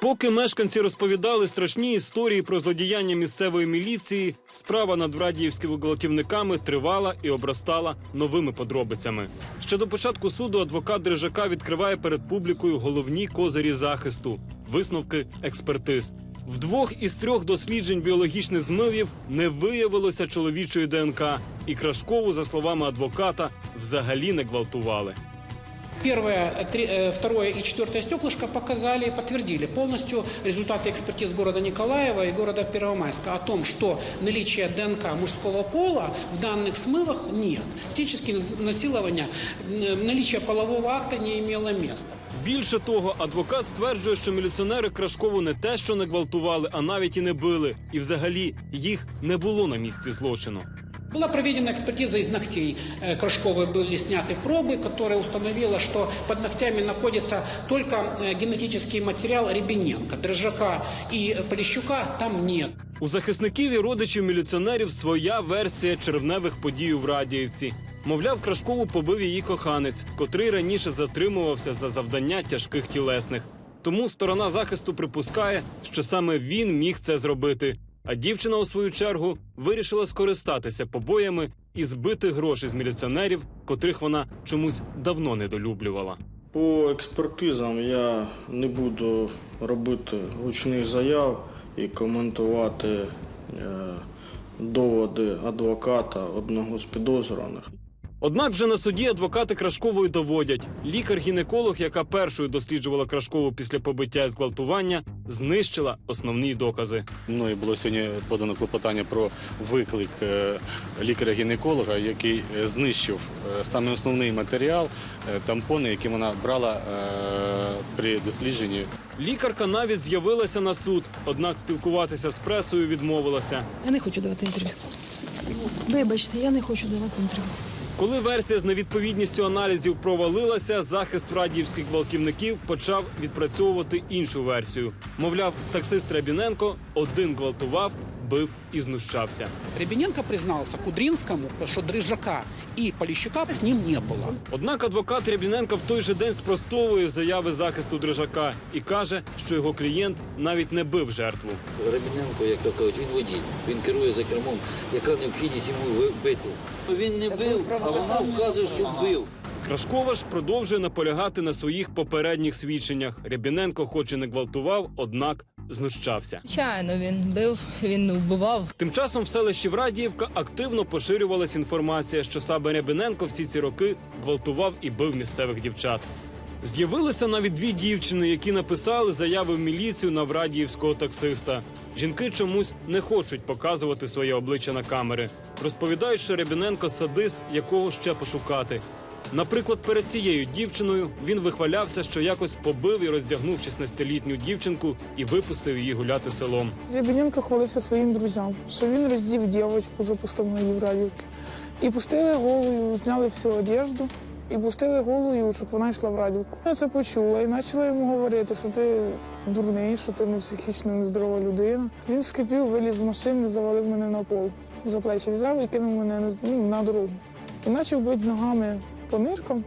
Поки мешканці розповідали страшні історії про злодіяння місцевої міліції, справа над врадіївськими гвалтівниками тривала і обростала новими подробицями. Ще до початку суду адвокат Дрижака відкриває перед публікою головні козирі захисту висновки експертиз. В двох із трьох досліджень біологічних змивів не виявилося чоловічої ДНК, і Крашкову, за словами адвоката, взагалі не гвалтували. Первое, три- э, второе и четвертое стеклышко показали, подтвердили полностью результаты экспертиз города Николаева и города Первомайска о том, что наличие ДНК мужского пола в данных смывах нет. Фактически наз- насилование, м, наличие полового акта не имело места. Більше того, адвокат стверджує, що міліціонери Крашкову не те, що не гвалтували, а навіть і не били. І взагалі їх не було на місці злочину. Была проведена экспертиза из ногтей. Э, Крашковой были сняты пробы, которая установила, что под ногтями находится только э, генетический материал Рябиненко. Дрожжака и э, Полищука там нет. У захисників і родичів міліціонерів своя версія червневих подій у Радіївці. Мовляв, Крашкову побив її коханець, котрий раніше затримувався за завдання тяжких тілесних. Тому сторона захисту припускає, що саме він міг це зробити. А дівчина, у свою чергу, вирішила скористатися побоями і збити гроші з міліціонерів, котрих вона чомусь давно недолюблювала. По експертизам я не буду робити гучних заяв і коментувати е, доводи адвоката одного з підозрюваних. Однак вже на суді адвокати Крашкової доводять, лікар-гінеколог, яка першою досліджувала Крашкову після побиття і зґвалтування, знищила основні докази. Мною було сьогодні подано клопотання про виклик е, лікаря-гінеколога, який е, знищив е, саме основний матеріал, тампони, які вона брала при дослідженні. Лікарка навіть з'явилася на суд, однак спілкуватися з пресою відмовилася. Я не хочу давати інтерв'ю. Вибачте, я не хочу давати інтерв'ю. Коли версія з невідповідністю аналізів провалилася, захист радіївських гвалтівників почав відпрацьовувати іншу версію. Мовляв, таксист Рябіненко один гвалтував, бив і знущався. Рябиненко признался Кудринскому, что Дрыжака и Полищука с ним не было. Однак адвокат Рябіненка в той же день спростовує заяви захисту Дрижака і каже, що його клієнт навіть не бив жертву. Рабіненко, як то кажуть, він водій, він керує за кермом. Яка необхідність йому бити? Він не бив, а вона вказує, що бив. Крашкова ж продовжує наполягати на своїх попередніх свідченнях. Рябіненко, хоч і не гвалтував, однак знущався. Звичайно, він бив, він вбивав. Тим часом в селищі Врадіївка активно поширювалась інформація, що саме Рябіненко всі ці роки гвалтував і бив місцевих дівчат. З'явилися навіть дві дівчини, які написали заяви в міліцію на врадіївського таксиста. Жінки чомусь не хочуть показувати своє обличчя на камери. Розповідають, що Рябіненко садист, якого ще пошукати. Наприклад, перед цією дівчиною він вихвалявся, що якось побив і роздягнув 16-літню дівчинку і випустив її гуляти селом. Рябіненко хвалився своїм друзям, що він роздів дівчинку, запустив на її в радівки. І пустили голою, зняли всю одежду і пустили голою, щоб вона йшла в радівку. Я це почула і почала йому говорити, що ти дурний, що ти ну, психічно нездорова людина. Він скипів, виліз з машини, завалив мене на пол. За плечі взяв і кинув мене на, ну, на дорогу. І почав бити ногами по ниркам,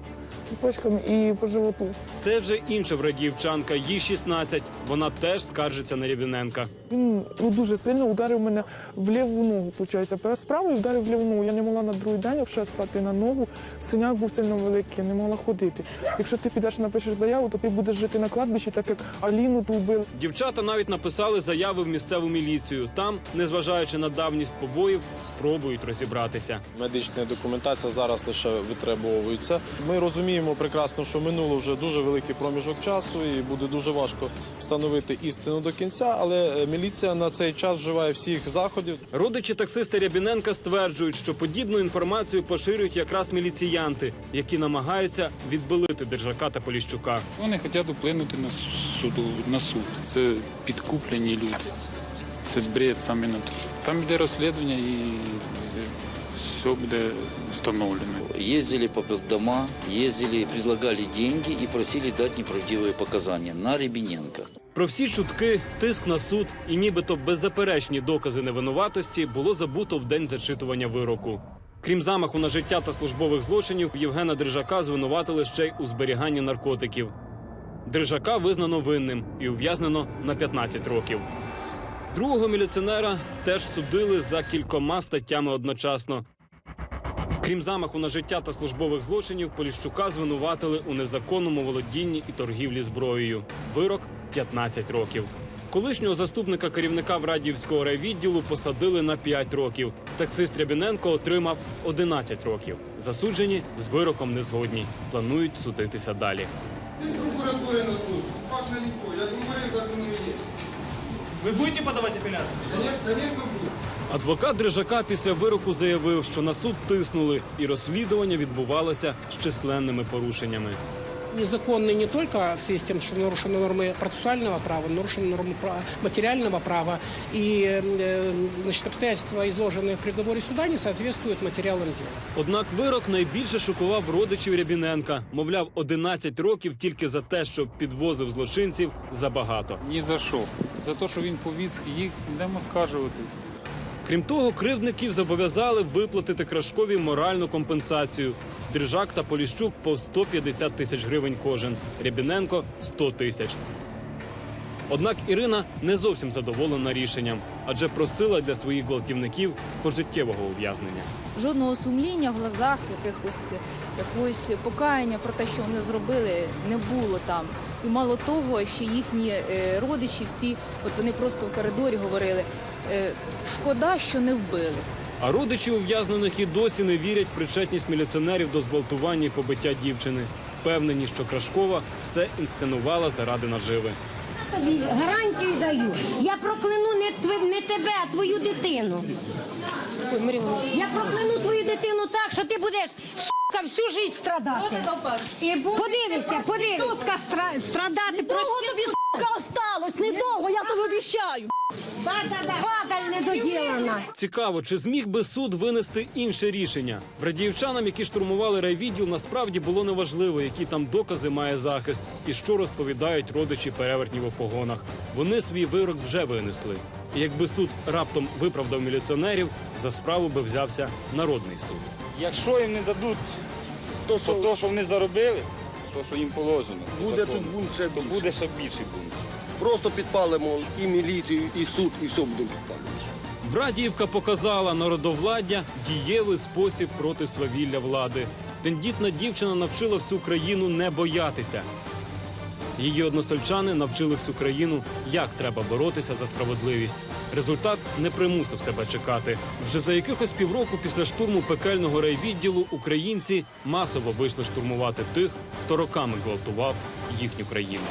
почкам і по животу. Це вже інша врадіївчанка, їй 16. Вона теж скаржиться на Рябіненка. Він ну, дуже сильно ударив мене в ліву ногу, виходить. Перед справою вдарив в ліву ногу. Я не могла на другий день вже стати на ногу. Синяк був сильно великий, я не могла ходити. Якщо ти підеш напишеш заяву, то ти будеш жити на кладбищі, так як Аліну ту вбили. Дівчата навіть написали заяви в місцеву міліцію. Там, незважаючи на давність побоїв, спробують розібратися. Медична документація зараз лише витребовується. Ми розуміємо прекрасно, що минуло вже дуже великий проміжок часу, і буде дуже важко встановити істину до кінця. Але е, міліція на цей час вживає всіх заходів. Родичі таксиста Рябіненка стверджують, що подібну інформацію поширюють якраз міліціянти, які намагаються відбилити Держака та Поліщука. Вони хочуть вплинути на суду на суд. Це підкуплені люди. Це бред саме на то. Там йде розслідування і все буде встановлено. Ездили по дома, ездили, предлагали деньги и просили дать неправдивые показания на Рябиненко. Про всі чутки, тиск на суд і нібито беззаперечні докази невинуватості було забуто в день зачитування вироку. Крім замаху на життя та службових злочинів, Євгена Держака звинуватили ще й у зберіганні наркотиків. Дрижака визнано винним і ув'язнено на 15 років. Другого міліціонера теж судили за кількома статтями одночасно. Крім замаху на життя та службових злочинів, Поліщука звинуватили у незаконному володінні і торгівлі зброєю. Вирок 15 років. Колишнього заступника керівника Врадіївського райвідділу посадили на 5 років. Таксист Рябіненко отримав 11 років. Засуджені з вироком не згодні. Планують судитися далі. Вы будете подавать апелляцию? Адвокат Дрижака після вироку заявив, що на суд тиснули, і розслідування відбувалося з численними порушеннями. Незаконный не только в связи с тем, что нарушены нормы процессуального права, нарушены нормы пра- материального права, и э, значит, обстоятельства, изложенные в приговоре суда, не соответствуют материалам дела. Однак вирок найбільше шокував родичів Рябіненка. Мовляв, 11 років тільки за те, що підвозив злочинців забагато. Ні за що. За те, що він повіз їх, йдемо скаржувати. Крім того, кривдників зобов'язали виплатити Крашкові моральну компенсацію. Дрижак та Поліщук по 150 тисяч гривень кожен. Рябіненко 100 тисяч. Однак Ірина не зовсім задоволена рішенням, адже просила для своїх гвалтівників пожиттєвого ув'язнення. Жодного сумління в глазах, якихось якогось покаяння про те, що вони зробили, не було там. І мало того, що їхні е, родичі всі, от вони просто в коридорі говорили, е, шкода, що не вбили. А родичі ув'язнених і досі не вірять в причетність міліціонерів до зґвалтування і побиття дівчини. Впевнені, що Крашкова все інсценувала заради наживи. Тобі гарантію даю. Я прокляну не, тв... не тебе, а твою дитину. Я прокляну твою дитину так, що ти будеш сука, всю жизнь страдати. Подивися, подивися. страдати. Недовго тобі сука осталось, недовго, я тобі обіцяю. Падаль недоділана. Цікаво, чи зміг би суд винести інше рішення? Брадіївчанам, які штурмували райвідділ, насправді було неважливо, які там докази має захист і що розповідають родичі перевертнів у погонах. Вони свій вирок вже винесли. І якби суд раптом виправдав міліціонерів, за справу би взявся народний суд. Якщо їм не дадуть то, що, то, що вони заробили, то, що їм положено, по Буде закону, тут бунт ще то більше. буде ще більший бунт. Просто підпалимо і міліцію, і суд, і все будемо підпалювати. Врадіївка показала народовладдя дієвий спосіб проти свавілля влади. Тендітна дівчина навчила всю країну не боятися. Її односельчани навчили всю країну, як треба боротися за справедливість. Результат не примусив себе чекати. Вже за якихось півроку після штурму пекельного райвідділу українці масово вийшли штурмувати тих, хто роками гвалтував їхню країну.